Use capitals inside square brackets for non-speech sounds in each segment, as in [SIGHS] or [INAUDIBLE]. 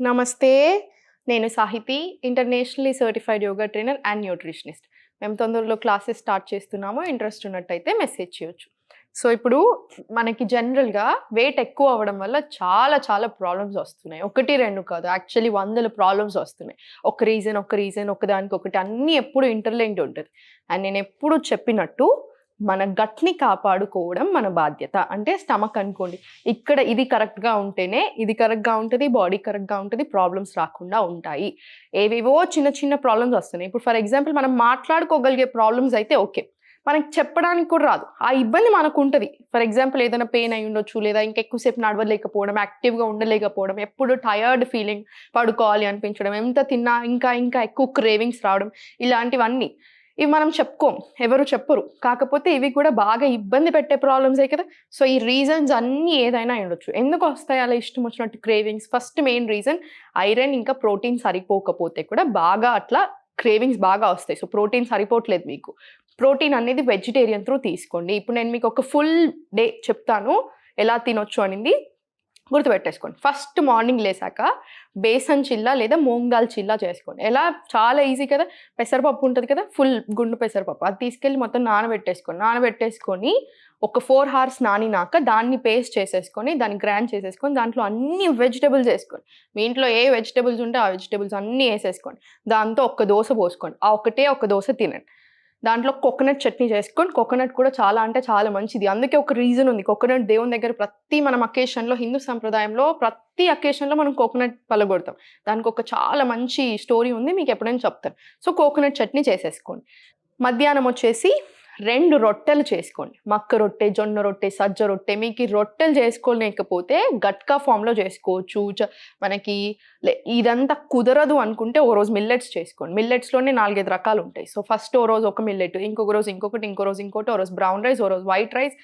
నమస్తే నేను Sahithi internationally certified yoga trainer and nutritionist. మేము తొందరలో క్లాసెస్ స్టార్ట్ చేస్తున్నాము. ఇంట్రెస్ట్ ఉన్నట్టయితే మెసేజ్ చేయొచ్చు. సో ఇప్పుడు మనకి జనరల్గా వెయిట్ ఎక్కువ అవ్వడం వల్ల చాలా చాలా ప్రాబ్లమ్స్ వస్తున్నాయి. ఒకటి రెండు కాదు. యాక్చువల్లీ వందల ప్రాబ్లమ్స్ వస్తున్నాయి. ఒక రీజన్ ఒక రీజన్ ఒకదానికి ఒకటి అన్నీ ఎప్పుడు ఇంటర్లింక్డ్ ఉంటుంది. అండ్ నేను ఎప్పుడు చెప్పినట్టు మన గట్ని కాపాడుకోవడం మన బాధ్యత. అంటే స్టమక్ అనుకోండి. ఇక్కడ ఇది కరెక్ట్గా ఉంటేనే ఇది కరెక్ట్గా ఉంటుంది బాడీ కరెక్ట్గా ఉంటుంది ప్రాబ్లమ్స్ రాకుండా ఉంటాయి. ఏవేవో చిన్న చిన్న ప్రాబ్లమ్స్ వస్తున్నాయి. ఇప్పుడు ఫర్ ఎగ్జాంపుల్ మనం మాట్లాడుకోగలిగే ప్రాబ్లమ్స్ అయితే ఓకే. మనకి చెప్పడానికి కూడా రాదు. ఆ ఇబ్బంది మనకు ఉంటుంది. ఫర్ ఎగ్జాంపుల్ ఏదైనా పెయిన్ అయి ఉండొచ్చు లేదా ఇంకెక్కువసేపు నడవలేకపోవడం యాక్టివ్గా ఉండలేకపోవడం ఎప్పుడు టయర్డ్ ఫీలింగ్ పడుకోవాలి అనిపించడం ఎంత తిన్నా ఇంకా ఇంకా ఎక్కువ క్రేవింగ్స్ రావడం ఇలాంటివన్నీ. ఇవి మనం చెప్పుకోం ఎవరు చెప్పరు. కాకపోతే ఇవి కూడా బాగా ఇబ్బంది పెట్టే ప్రాబ్లమ్సే కదా. సో ఈ రీజన్స్ అన్నీ ఏదైనా ఉండొచ్చు. ఎందుకు వస్తాయి అలా ఇష్టం వచ్చినట్టు cravings first main reason iron ఇంకా ప్రోటీన్ సరిపోకపోతే కూడా బాగా అట్లా క్రేవింగ్స్ బాగా వస్తాయి. సో ప్రోటీన్ సరిపోవట్లేదు మీకు. ప్రోటీన్ అనేది వెజిటేరియన్ త్రూ తీసుకోండి. ఇప్పుడు నేను మీకు ఒక ఫుల్ డే చెప్తాను. ఎలా తినొచ్చు అనేది. గుర్తుపెట్టేసుకోండి. ఫస్ట్ మార్నింగ్ లేసాక బేసన్ చిల్లా లేదా మూంగ్ దాల్ చిల్లా చేసుకోండి. ఎలా? చాలా ఈజీ కదా? పెసరపప్పు ఉంటుంది కదా? ఫుల్ గుండు పెసరపప్పు. అది తీసుకెళ్ళి మొత్తం నానబెట్టేసుకోండి. నానబెట్టేసుకొని ఒక ఫోర్ అవర్స్ నానినాక దాన్ని పేస్ట్ చేసేసుకొని దాన్ని గ్రైండ్ చేసేసుకొని దాంట్లో అన్ని వెజిటబుల్స్ వేసుకోండి. మీ ఇంట్లో ఏ వెజిటబుల్స్ ఉంటే ఆ వెజిటబుల్స్ అన్నీ వేసేసుకోండి. దాంతో ఒక్క దోశ పోసుకోండి. ఆ ఒకటే ఒక దోశ తినండి. దాంట్లో కోకోనట్ చట్నీ చేసుకొని కోకోనట్ కూడా చాలా అంటే చాలా మంచిది. అందుకే ఒక రీజన్ ఉంది. కోకోనట్ దేవుని దగ్గర ప్రతి మనం అకేషన్లో హిందూ సంప్రదాయంలో ప్రతి అకేషన్లో మనం కోకోనట్ పలగొడతాం. దానికి ఒక చాలా మంచి స్టోరీ ఉంది. మీకు ఎప్పుడైనా చెప్తాను. సో కోకోనట్ చట్నీ చేసేసుకోండి. మధ్యాహ్నం వచ్చేసి రెండు రొట్టెలు చేసుకోండి. మక్క రొట్టె జొన్న రొట్టె సజ్జ రొట్టె మీకు రొట్టెలు చేసుకోలేకపోతే గట్కా ఫామ్లో చేసుకోవచ్చు. మనకి లే- ఇదంతా కుదరదు అనుకుంటే ఓ రోజు మిల్లెట్స్ చేసుకోండి. మిల్లెట్స్లోనే నాలుగైదు రకాలు ఉంటాయి. సో ఫస్ట్ ఓ రోజు ఒక మిల్లెట్ ఇంకొక రోజు ఇంకొకటి ఇంకో రోజు ఇంకోటి ఓ రోజు బ్రౌన్ రైస్ ఓ రోజు వైట్ రైస్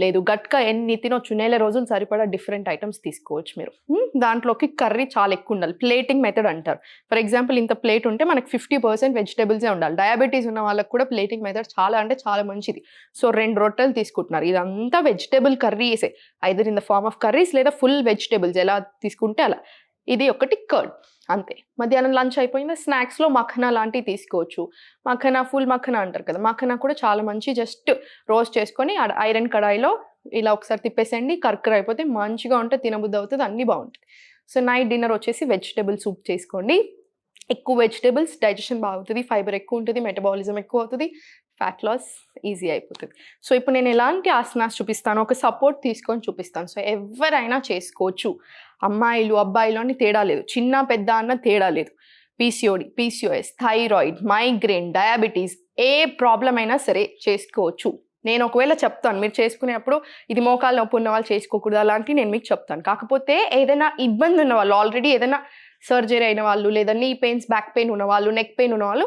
లేదు గట్కా ఎన్ని తినొచ్చు నెల రోజులు సరిపడా డిఫరెంట్ ఐటమ్స్ తీసుకోవచ్చు మీరు. దాంట్లోకి కర్రీ చాలా ఎక్కువ ఉండాలి. ప్లేటింగ్ మెథడ్ అంటారు. ఫర్ ఎగ్జాంపుల్ ఇంత ప్లేట్ ఉంటే మనకి ఫిఫ్టీ పర్సెంట్ వెజిటేబుల్సే ఉండాలి. డయాబెటీస్ ఉన్న వాళ్ళకి కూడా ప్లేటింగ్ మెథడ్ చాలా అంటే చాలా మంచిది. సో రెండు రొట్టెలు తీసుకుంటున్నారు. ఇదంతా vegetable కర్రీసే either in the form of curries లేదా ఫుల్ వెజిటేబుల్స్ ఎలా తీసుకుంటే అలా. ఇది ఒకటి కర్డ్. అంతే. మధ్యాహ్నం లంచ్ అయిపోయింది. స్నాక్స్లో మఖనా లాంటివి తీసుకోవచ్చు. మఖనా ఫుల్ మఖనా అంటారు కదా. మఖనా కూడా చాలా మంచి జస్ట్ రోస్ట్ చేసుకొని ఐరన్ కడాయిలో ఇలా ఒకసారి తిప్పేసేయండి. కర్కర అయిపోతే మంచిగా ఉంటే తినబుద్ధి అవుతుంది. అన్నీ బాగుంటుంది సో నైట్ డిన్నర్ వచ్చేసి వెజిటేబుల్ సూప్ చేసుకోండి. ఎక్కువ వెజిటేబుల్స్ డైజెషన్ బాగుంటుంది. ఫైబర్ ఎక్కువ ఉంటుంది. మెటబాలిజం ఎక్కువ అవుతుంది. ఫ్యాట్ లాస్ ఈజీ అయిపోతుంది. సో ఇప్పుడు నేను ఎలాంటి ఆసనాస్ చూపిస్తాను? ఒక సపోర్ట్ తీసుకొని చూపిస్తాను. సో ఎవరైనా చేసుకోవచ్చు. అమ్మాయిలు అబ్బాయిలు అని తేడా లేదు. చిన్న పెద్ద అన్న తేడా లేదు. PCOD PCOS thyroid migraine diabetes ఏ ప్రాబ్లం అయినా సరే చేసుకోవచ్చు. నేను ఒకవేళ చెప్తాను మీరు చేసుకునేటప్పుడు ఇది మోకాలు నొప్పి ఉన్న వాళ్ళు చేసుకోకూడదు అలాంటివి నేను మీకు చెప్తాను. కాకపోతే ఏదైనా ఇబ్బంది ఉన్న వాళ్ళు ఆల్రెడీ ఏదైనా సర్జరీ అయిన వాళ్ళు లేదా నీ పెయిన్స్ బ్యాక్ పెయిన్ ఉన్న వాళ్ళు నెక్ పెయిన్ ఉన్న వాళ్ళు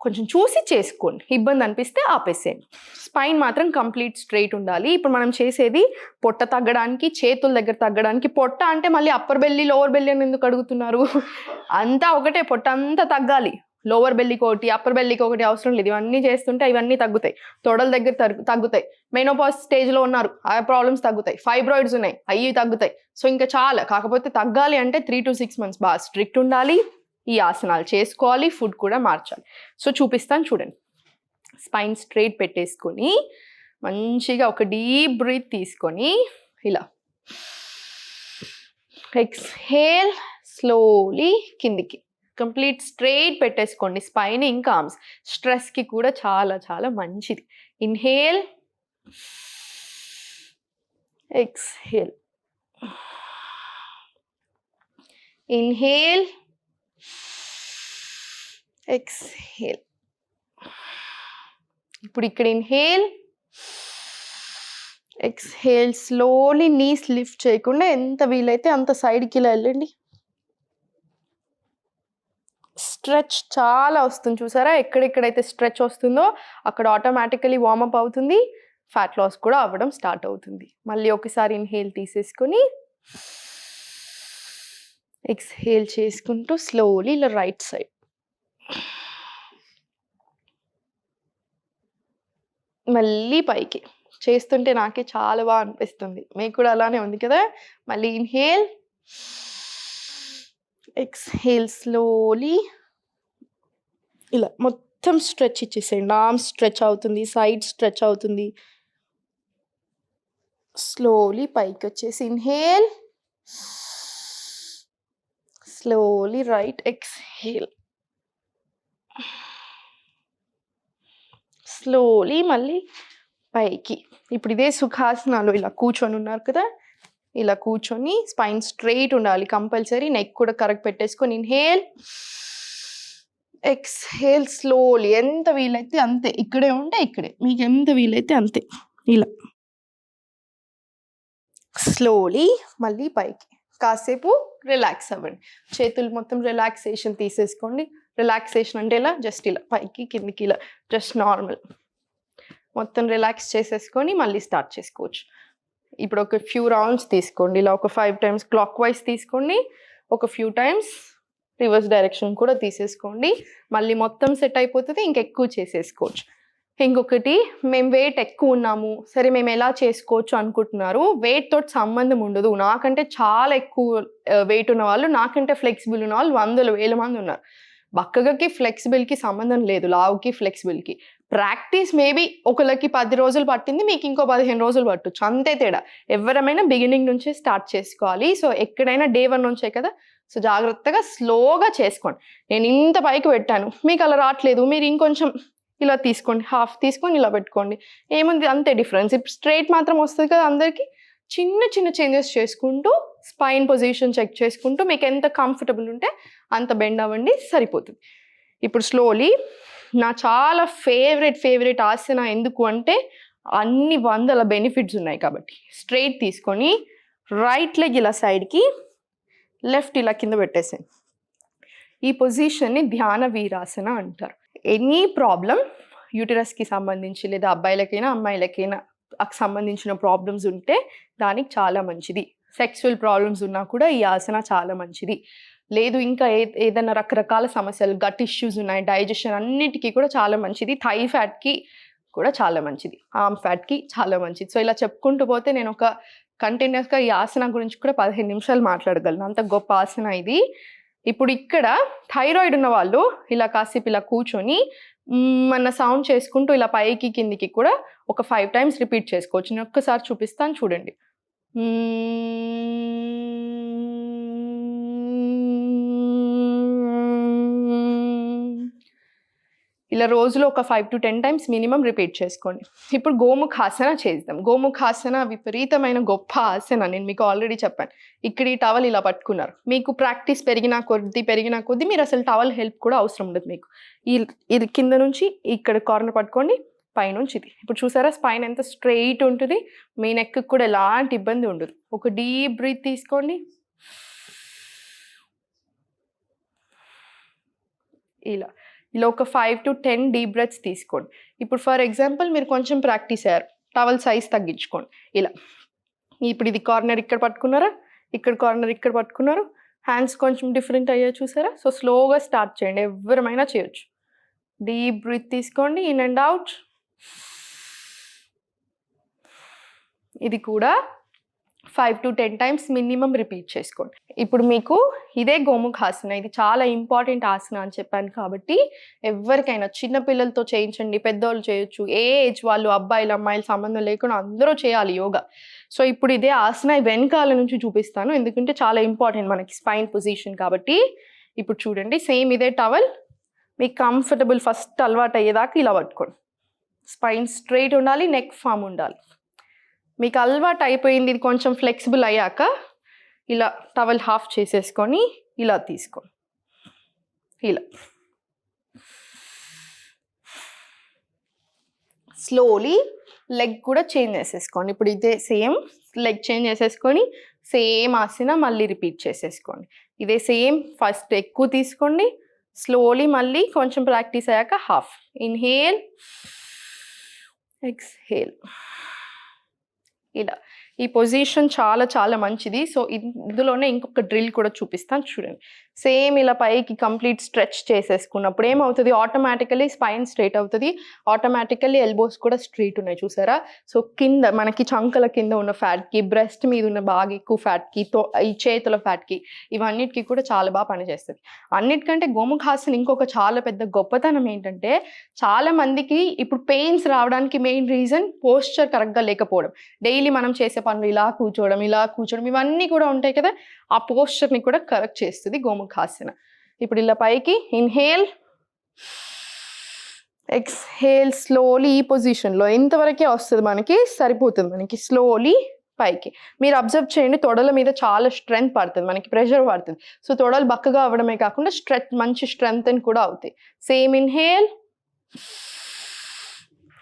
కొంచెం చూసి చేసుకోండి. ఇబ్బంది అనిపిస్తే ఆపేసేయండి. స్పైన్ మాత్రం కంప్లీట్ స్ట్రైట్ ఉండాలి. ఇప్పుడు మనం చేసేది పొట్ట తగ్గడానికి చేతుల దగ్గర తగ్గడానికి. పొట్ట అంటే మళ్ళీ అప్పర్ బెల్లి లోవర్ బెల్లి అని ఎందుకు అడుగుతున్నారు? అంతా ఒకటే పొట్ట అంతా తగ్గాలి. లోవర్ బెల్లికి ఒకటి అప్పర్ బెల్లికి ఒకటి అవసరం లేదు. ఇవన్నీ చేస్తుంటే ఇవన్నీ తగ్గుతాయి. తొడల దగ్గర తగ్గు- తగ్గుతాయి. మెనోపాస్ స్టేజ్లో ఉన్నారు. ఆ ప్రాబ్లమ్స్ తగ్గుతాయి. ఫైబ్రాయిడ్స్ ఉన్నాయి. అవి తగ్గుతాయి. సో ఇంకా చాలా. కాకపోతే తగ్గాలి అంటే త్రీ టు సిక్స్ మంత్స్ బాగా స్ట్రిక్ట్ ఉండాలి. ఈ ఆసనాలు చేసుకోవాలి ఫుడ్ కూడా మార్చాలి. సో చూపిస్తాను చూడండి. స్పైన్ స్ట్రైట్ పెట్టేసుకొని మంచిగా ఒక డీప్ బ్రీత్ తీసుకొని ఇలా. ఎక్స్హేల్ స్లోలీ కిందికి. కంప్లీట్ స్ట్రైట్ పెట్టేసుకోండి స్పైన్ ఇంకా ఆర్మ్స్. స్ట్రెస్కి కూడా చాలా చాలా మంచిది. ఇన్హేల్. ఎక్స్హేల్. ఇన్హేల్. ఎక్స్హేల్ ఇప్పుడు ఇక్కడ inhale exhale slowly knees lift చేయకుండా ఎంత వీలైతే అంత సైడ్కి ఇలా వెళ్ళండి. స్ట్రెచ్ చాలా వస్తుంది చూసారా? ఎక్కడెక్కడైతే స్ట్రెచ్ వస్తుందో అక్కడ ఆటోమేటికలీ వార్మప్ అవుతుంది. ఫ్యాట్ లాస్ కూడా అవ్వడం స్టార్ట్ అవుతుంది. మళ్ళీ ఒకసారి ఇన్హేల్ తీసేసుకొని ఎక్స్హేల్ చేసుకుంటూ స్లోలీ ఇలా రైట్ సైడ్ మళ్ళీ పైకి. చేస్తుంటే నాకే చాలా బాగా అనిపిస్తుంది. మీకు కూడా అలానే ఉంది కదా? మళ్ళీ ఇన్హేల్ ఎక్స్హేల్ స్లోలీ ఇలా మొత్తం స్ట్రెచ్ ఇచ్చేసేయండి. ఆర్మ్ స్ట్రెచ్ అవుతుంది సైడ్ స్ట్రెచ్ అవుతుంది. స్లోలీ పైకి వచ్చేసి inhale slowly right exhale slowly మళ్ళీ పైకి. ఇప్పుడు ఇదే సుఖాసనాలు. ఇలా కూర్చొని ఉన్నారు కదా? ఇలా కూర్చొని స్పైన్ స్ట్రైట్ ఉండాలి. కంపల్సరీ నెక్ కూడా కరెక్ట్ పెట్టేసుకొని ఇన్హేల్ ఎక్స్హేల్ స్లోలీ ఎంత వీలైతే అంతే. ఇక్కడే ఉంటే ఇక్కడే. మీకు ఎంత వీలైతే అంతే. ఇలా. స్లోలీ మళ్ళీ పైకి. కాసేపు రిలాక్స్ అవ్వండి. చేతులు మొత్తం రిలాక్సేషన్ తీసేసుకోండి. రిలాక్సేషన్ అంటే ఇలా జస్ట్ ఇలా పైకి కిందికి ఇలా జస్ట్ నార్మల్. మొత్తం రిలాక్స్ చేసేసుకొని మళ్ళీ స్టార్ట్ చేసుకోవచ్చు. ఇప్పుడు ఒక ఫ్యూ రౌండ్స్ తీసుకోండి. ఇలా ఒక ఫైవ్ టైమ్స్ క్లాక్ వైజ్ తీసుకోండి. ఒక ఫ్యూ టైమ్స్ రివర్స్ డైరెక్షన్ కూడా తీసేసుకోండి. మళ్ళీ మొత్తం సెట్ అయిపోతుంది. ఇంకెక్కువ చేసేసుకోవచ్చు. ఇంకొకటి మేము వెయిట్ ఎక్కువ ఉన్నాము. సరే మేము ఎలా చేసుకోవచ్చు? అనుకుంటున్నారు. వెయిట్ తోటి సంబంధం ఉండదు. నాకంటే చాలా ఎక్కువ వెయిట్ ఉన్న వాళ్ళు నాకంటే ఫ్లెక్సిబుల్ ఉన్న వాళ్ళు వందల వేల మంది ఉన్నారు. బక్కగకి ఫ్లెక్సిబుల్కి సంబంధం లేదు లావుకి ఫ్లెక్సిబుల్కి ప్రాక్టీస్ మేబీ ఒకళ్ళకి పది రోజులు పట్టింది మీకు ఇంకో పదిహేను రోజులు పట్టొచ్చు. అంతే తేడా. ఎవరమైనా బిగినింగ్ నుంచే స్టార్ట్ చేసుకోవాలి. సో ఎక్కడైనా డే వన్ నుంచే కదా? సో జాగ్రత్తగా స్లోగా చేసుకోండి. నేను ఇంత పైకి పెట్టాను. మీకు అలా రావట్లేదు. మీరు ఇంకొంచెం ఇలా తీసుకోండి. హాఫ్ తీసుకొని ఇలా పెట్టుకోండి. ఏముంది? అంతే డిఫరెన్స్ ఇప్పుడు స్ట్రైట్ మాత్రం వస్తుంది కదా అందరికీ. చిన్న చిన్న చేంజెస్ చేసుకుంటూ స్పైన్ పొజిషన్ చెక్ చేసుకుంటూ మీకు ఎంత కంఫర్టబుల్ ఉంటే అంత బెండ్ అవ్వండి సరిపోతుంది. ఇప్పుడు స్లోలీ నా చాలా ఫేవరెట్ ఫేవరెట్ ఆసన ఎందుకు అంటే అన్ని వందల బెనిఫిట్స్ ఉన్నాయి కాబట్టి. స్ట్రైట్ తీసుకొని రైట్ లెగ్ ఇలా సైడ్కి లెఫ్ట్ ఇలా కింద పెట్టేసాను ఈ పొజిషన్ని ధ్యాన వీరాసన అంటారు. ఎనీ ప్రాబ్లం యూటరస్కి సంబంధించి లేదా అబ్బాయిలకైనా అమ్మాయిలకైనా సంబంధించిన ప్రాబ్లమ్స్ ఉంటే దానికి చాలా మంచిది. సెక్సువల్ ప్రాబ్లమ్స్ ఉన్నా కూడా ఈ ఆసన చాలా మంచిది. లేదు ఇంకా ఏ ఏదైనా రకరకాల సమస్యలు గట్ ఇష్యూస్ ఉన్నాయి డైజెషన్ అన్నిటికీ కూడా చాలా మంచిది. థై ఫ్యాట్కి కూడా చాలా మంచిది. ఆమ్ ఫ్యాట్కి చాలా మంచిది. సో ఇలా చెప్పుకుంటూ పోతే నేను ఒక కంటిన్యూస్గా ఈ ఆసన గురించి కూడా పదిహేను నిమిషాలు మాట్లాడగలను. అంత గొప్ప ఆసన ఇది. ఇప్పుడు ఇక్కడ థైరాయిడ్ ఉన్న వాళ్ళు ఇలా కాసేపు ఇలా కూర్చొని మన సౌండ్ చేసుకుంటూ ఇలా పైకి కిందికి కూడా ఒక ఫైవ్ టైమ్స్ రిపీట్ చేసుకోవచ్చు. నేను ఒక్కసారి చూపిస్తాను చూడండి. ఇలా రోజులో ఒక five to ten times minimum repeat చేసుకోండి. ఇప్పుడు గోముఖాసన చేద్దాం. గోముఖాసన విపరీతమైన గొప్ప ఆసన నేను మీకు ఆల్రెడీ చెప్పాను. ఇక్కడ ఈ టవల్ ఇలా పట్టుకున్నారు. మీకు ప్రాక్టీస్ పెరిగిన కొద్దీ పెరిగిన కొద్దీ మీరు అసలు టవల్ హెల్ప్ కూడా అవసరం ఉండదు మీకు. ఈ ఇది కింద నుంచి ఇక్కడ కార్నర్ పట్టుకోండి. పైనుంచి ఇది ఇప్పుడు చూసారా స్పైన్ ఎంత స్ట్రెయిట్ ఉంటుంది మీ నెక్ కూడా ఎలాంటి ఇబ్బంది ఉండదు. ఒక డీప్ బ్రీత్ తీసుకోండి. ఇలా. ఇలా ఒక five to ten deep breaths తీసుకోండి. ఇప్పుడు ఫర్ ఎగ్జాంపుల్ మీరు కొంచెం ప్రాక్టీస్ అయ్యారు. టవల్ సైజ్ తగ్గించుకోండి. ఇలా. ఇప్పుడు ఇది కార్నర్ ఇక్కడ పట్టుకున్నారా? ఇక్కడ కార్నర్ ఇక్కడ పట్టుకున్నారు. హ్యాండ్స్ కొంచెం డిఫరెంట్ అయ్యా చూసారా? సో స్లోగా స్టార్ట్ చేయండి. ఎవరమైనా చేయొచ్చు. డీప్ బ్రీత్ తీసుకోండి. ఇన్ అండ్ అవుట్ ఇది కూడా five to ten times minimum repeat చేసుకోండి. ఇప్పుడు మీకు ఇదే గోముఖ ఆసన ఇది చాలా ఇంపార్టెంట్ ఆసన అని చెప్పాను కాబట్టి ఎవరికైనా చిన్నపిల్లలతో చేయించండి పెద్దవాళ్ళు చేయొచ్చు ఏ ఏజ్ వాళ్ళు అబ్బాయిలు అమ్మాయిలు సంబంధం లేకుండా అందరూ చేయాలి యోగా. సో ఇప్పుడు ఇదే ఆసన వెనకాల నుంచి చూపిస్తాను. ఎందుకంటే చాలా ఇంపార్టెంట్ మనకి స్పైన్ పొజిషన్ కాబట్టి. ఇప్పుడు చూడండి సేమ్ ఇదే టవల్ మీకు కంఫర్టబుల్ ఫస్ట్ అలవాటు అయ్యేదాకా ఇలా పట్టుకోండి. స్పైన్ స్ట్రైట్ ఉండాలి నెక్ ఫామ్ ఉండాలి. మీకు అలవాటు అయిపోయింది ఇది కొంచెం ఫ్లెక్సిబుల్ అయ్యాక ఇలా టవల్ హాఫ్ చేసేసుకొని ఇలా తీసుకోండి ఇలా. స్లోలీ లెగ్ కూడా చేంజ్ చేసేసుకోండి. ఇప్పుడు ఇదే సేమ్ లెగ్ చేంజ్ చేసేసుకొని సేమ్ ఆసన మళ్ళీ రిపీట్ చేసేసుకోండి. ఇదే సేమ్ ఫస్ట్ ఎక్కువ తీసుకోండి స్లోలీ మళ్ళీ కొంచెం ప్రాక్టీస్ అయ్యాక హాఫ్. ఇన్హేల్. ఎక్స్హేల్ ఇలా [SIGHS] ఈ పొజిషన్ చాలా చాలా మంచిది. సో ఇందులోనే ఇంకొక డ్రిల్ కూడా చూపిస్తాను. చూడండి. సేమ్ ఇలా పైకి కంప్లీట్ స్ట్రెచ్ చేసేసుకున్నప్పుడు ఏమవుతుంది? ఆటోమేటికలీ స్పైన్ స్ట్రైట్ అవుతుంది. ఆటోమేటికలీ ఎల్బోస్ కూడా స్ట్రైట్ ఉన్నాయి. చూసారా? సో కింద మనకి చంకల కింద ఉన్న ఫ్యాట్కి బ్రెస్ట్ మీద ఉన్న బాగా ఎక్కువ ఫ్యాట్కి తో ఈ చేతుల ఫ్యాట్కి ఇవన్నిటికీ కూడా చాలా బాగా పనిచేస్తుంది. అన్నిటికంటే గోముఖాసన్ ఇంకొక చాలా పెద్ద గొప్పతనం ఏంటంటే చాలా మందికి ఇప్పుడు పెయిన్స్ రావడానికి మెయిన్ రీజన్ పోస్చర్ కరెక్ట్గా లేకపోవడం. డైలీ మనం చేసే పనులు ఇలా కూర్చోవడం ఇలా కూర్చోవడం ఇవన్నీ కూడా ఉంటాయి కదా. ఆ పోస్చర్ని కూడా కరెక్ట్ చేస్తుంది గోముఖాసన. ఇప్పుడు ఇలా పైకి ఇన్హేల్ ఎక్స్హేల్ స్లోలీ ఈ పొజిషన్లో ఎంతవరకే వస్తుంది మనకి సరిపోతుంది మనకి స్లోలీ పైకి. మీరు అబ్జర్వ్ చేయండి తొడల మీద చాలా స్ట్రెంగ్త్ పడుతుంది మనకి ప్రెషర్ పడుతుంది. సో తొడలు బక్కగా అవ్వడమే కాకుండా స్ట్రెచ్ మంచి స్ట్రెంగ్త్ అని కూడా అవుతాయి. Same inhale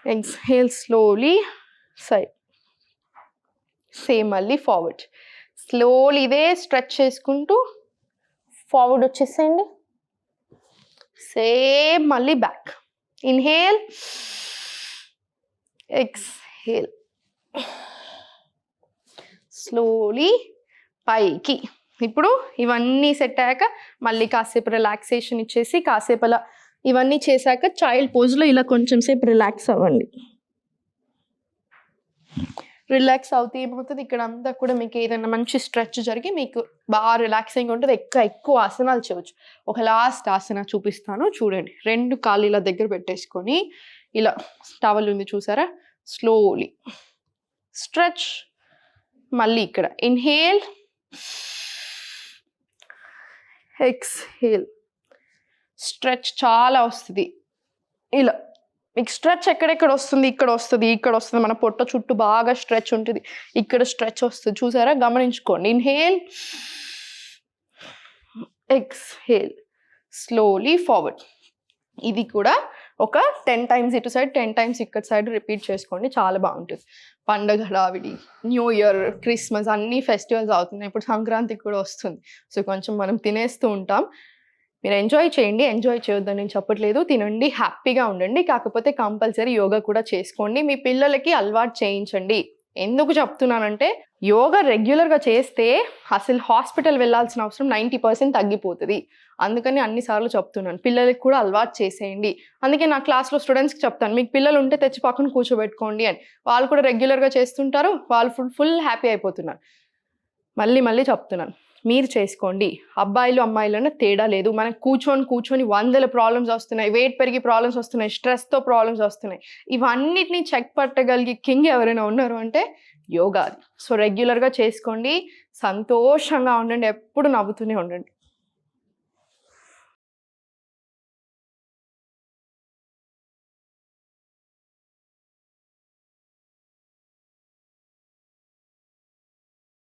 exhale slowly side same మళ్ళీ ఫార్వర్డ్ స్లోలీ ఇదే స్ట్రెచ్ చేసుకుంటూ ఫార్వర్డ్ వచ్చేసేయండి. సేమ్ మళ్ళీ బ్యాక్ ఇన్హేల్ ఎక్స్హేల్ స్లోలీ పైకి. ఇప్పుడు ఇవన్నీ సెట్ అయ్యాక మళ్ళీ కాసేపు రిలాక్సేషన్ ఇచ్చేసి కాసేపు అలా ఇవన్నీ చేశాక చైల్డ్ పోజ్లో ఇలా కొంచెం సేపు రిలాక్స్ అవ్వండి. రిలాక్స్ అవుతే ఏమవుతుంది? ఇక్కడ అంతా కూడా మీకు ఏదైనా మంచి స్ట్రెచ్ జరిగి మీకు బాగా రిలాక్సింగ్ ఉంటుంది. ఎక్కువ ఎక్కువ ఆసనాలు చేయవచ్చు. ఒక లాస్ట్ ఆసన చూపిస్తాను. చూడండి. రెండు కాళ్ళు ఇలా దగ్గర పెట్టేసుకొని ఇలా టవల్ ఉంది చూసారా? స్లోలీ స్ట్రెచ్ మళ్ళీ ఇక్కడ. ఇన్హేల్ ఎక్స్హేల్ స్ట్రెచ్ చాలా వస్తుంది. ఇలా మీకు స్ట్రెచ్ ఎక్కడెక్కడ వస్తుంది? ఇక్కడ వస్తుంది ఇక్కడ వస్తుంది. మన పొట్ట చుట్టూ బాగా స్ట్రెచ్ ఉంటుంది. ఇక్కడ స్ట్రెచ్ వస్తుంది. చూసారా? గమనించుకోండి. ఇన్హేల్ ఎక్స్హేల్ స్లోలీ ఫార్వర్డ్ ఇది కూడా ఒక టెన్ టైమ్స్ ఇటు సైడ్ టెన్ టైమ్స్ ఇక్కడ సైడ్ రిపీట్ చేసుకోండి. చాలా బాగుంటుంది. పండగ హడావిడి న్యూ ఇయర్ క్రిస్మస్ అన్ని ఫెస్టివల్స్ అవుతున్నాయి. ఇప్పుడు సంక్రాంతికి కూడా వస్తుంది. సో కొంచెం మనం తినేస్తూ ఉంటాం. మీరు ఎంజాయ్ చేయండి ఎంజాయ్ చేయొద్దని నేను చెప్పట్లేదు. తినండి హ్యాపీగా ఉండండి. కాకపోతే కంపల్సరీ యోగా కూడా చేసుకోండి. మీ పిల్లలకి అలవాటు చేయించండి. ఎందుకు చెప్తున్నానంటే యోగా రెగ్యులర్గా చేస్తే అసలు హాస్పిటల్ వెళ్ళాల్సిన అవసరం నైంటీ పర్సెంట్ తగ్గిపోతుంది. అందుకని అన్నిసార్లు చెప్తున్నాను. పిల్లలకి కూడా అలవాటు చేసేయండి. అందుకే నా క్లాస్లో స్టూడెంట్స్కి చెప్తాను. మీకు పిల్లలు ఉంటే తెచ్చి పక్కన కూర్చోబెట్టుకోండి అని. వాళ్ళు కూడా రెగ్యులర్గా చేస్తుంటారు. వాళ్ళు ఫుల్ ఫుల్ హ్యాపీ అయిపోతున్నారు. మళ్ళీ మళ్ళీ చెప్తున్నాను. మీరు చేసుకోండి. అబ్బాయిలు అమ్మాయిలోనే తేడా లేదు. మనకు కూర్చొని కూర్చొని వందల ప్రాబ్లమ్స్ వస్తున్నాయి. వెయిట్ పెరిగి ప్రాబ్లమ్స్ వస్తున్నాయి. స్ట్రెస్తో ప్రాబ్లమ్స్ వస్తున్నాయి. ఇవన్నిటిని చెక్ పట్టగలిగే కింగ్ ఎవరైనా ఉన్నారు అంటే యోగా సో రెగ్యులర్గా చేసుకోండి. సంతోషంగా ఉండండి. ఎప్పుడు నవ్వుతూనే ఉండండి.